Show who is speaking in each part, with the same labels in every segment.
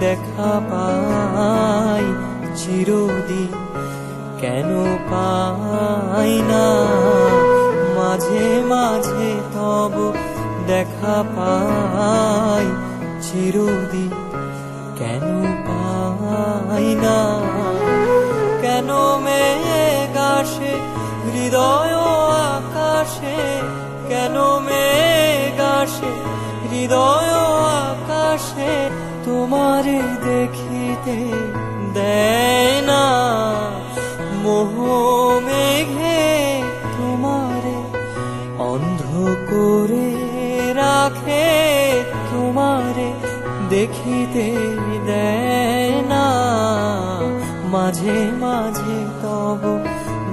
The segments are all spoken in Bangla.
Speaker 1: দেখা পাই, চিরদিন কেন পাই না? মাঝে মাঝে তব দেখা পাই, চিরদিন কেন পাই না? কেন মেঘ আসে হৃদয় আকাশে? কেন মেঘ আসে হৃদয় আকাশে তোমারে দেখিতে দেয় না। মোহ মেঘে তোমারে অন্ধ করে রাখে, তোমারে দেখিতে দেয় না। মাঝে মাঝে তব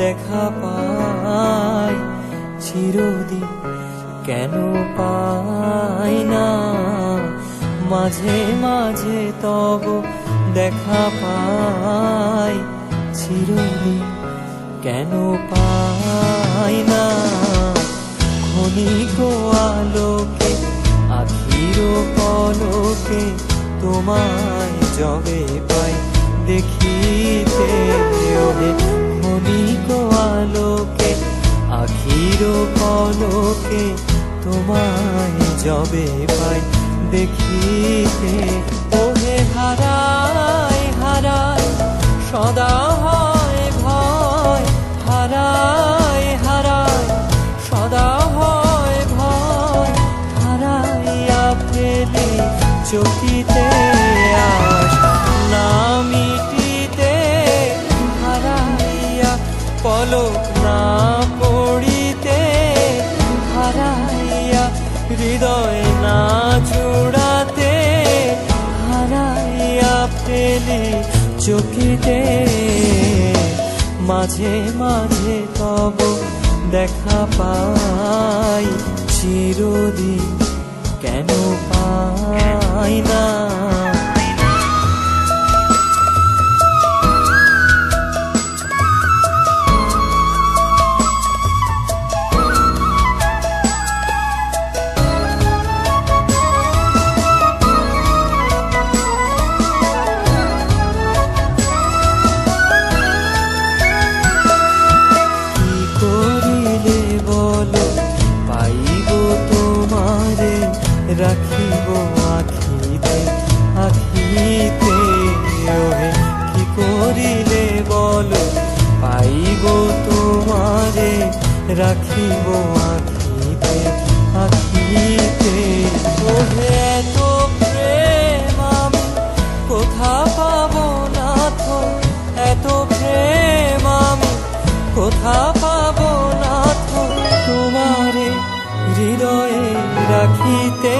Speaker 1: দেখা পায়, চিরদিন কেন পাই না? মাঝে মাঝে তব দেখা পাই চিরদিন কেন পাই না? ক্ষণিক আলোকে, আখির পলকে তোমায় জবে পাই, দেখিতে ওহে ক্ষণিক আলোকে, আখির পলকে তোমায় জবে পাই দেখিতে, ওহে হারায় হারায়, সদা ভয়, হারায় হারায় ভয় হারাইয়া চকিতে আস, না মিটিতে, হারাইয়া পলক হারাইয়া হৃদয় না জোড়াতে হারাইয়া পেলে চকিতে। মাঝে মাঝে তব দেখা পাই চিরদিন, কেন পাই না? রাখিব আখিতে আখিতে। ওহে এত প্রেম আমি কোথা পাব না তো এত প্রেম আমি কোথা পাব না তো তোমারে হৃদয়ে রাখিতে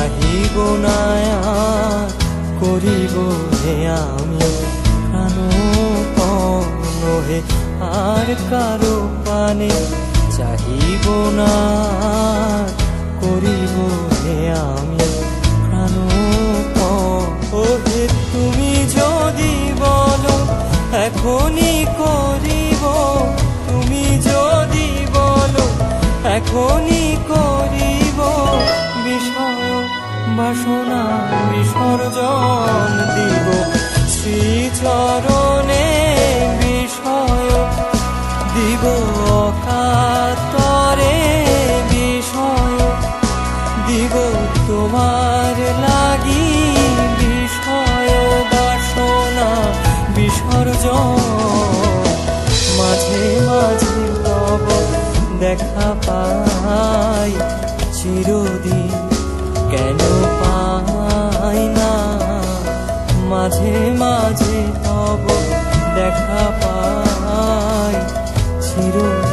Speaker 1: চাহিব না করিব হে আমি প্রাণ হে আর কারও পানে চাহিব না, করিব হে আমি প্রাণ ওহে তুমি যদি বলো, এখনই করিব। তুমি যদি বলো, এখনই বাসনা বিসর্জন দিব শ্রীচরণে বিষয়। দিব অকাতরে বিষয়। দিব তোমার লাগি বিষয়। বাসনা বিসর্জন। মাঝে মাঝে তব দেখা পাই। চিরদিন কেন মাঝে মাঝে তব দেখা পায় চিরকাল